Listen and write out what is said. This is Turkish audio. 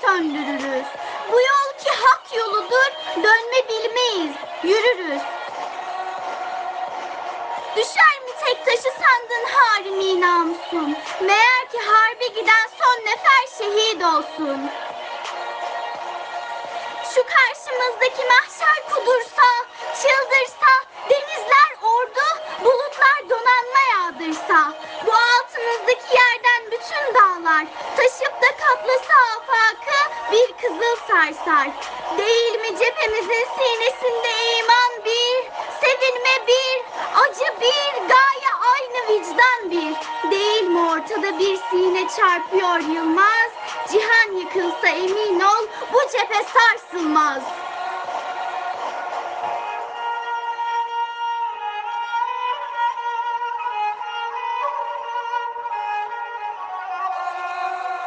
söndürürüz. Bu yol ki hak yoludur, dönme bilmeyiz, yürürüz. Düşer mi tek taşı sandın harimi namusun? Meğer ki harbe giden son nefer şehit olsun. Şu karşımızdaki mahşer kudursa, çıldırsa, denizler ordu, bulutlar donanma yağdırsa, bu altımızdaki yerden bütün dağlar taşıp da kaplasa afak bir kızıl sarsar. Değil mi cephemizin sinesinde iman bir, sevinme bir, acı bir, gaye aynı vicdan bir. Değil mi ortada bir sine çarpıyor Yılmaz, cihan yıkılsa emin ol bu cephe.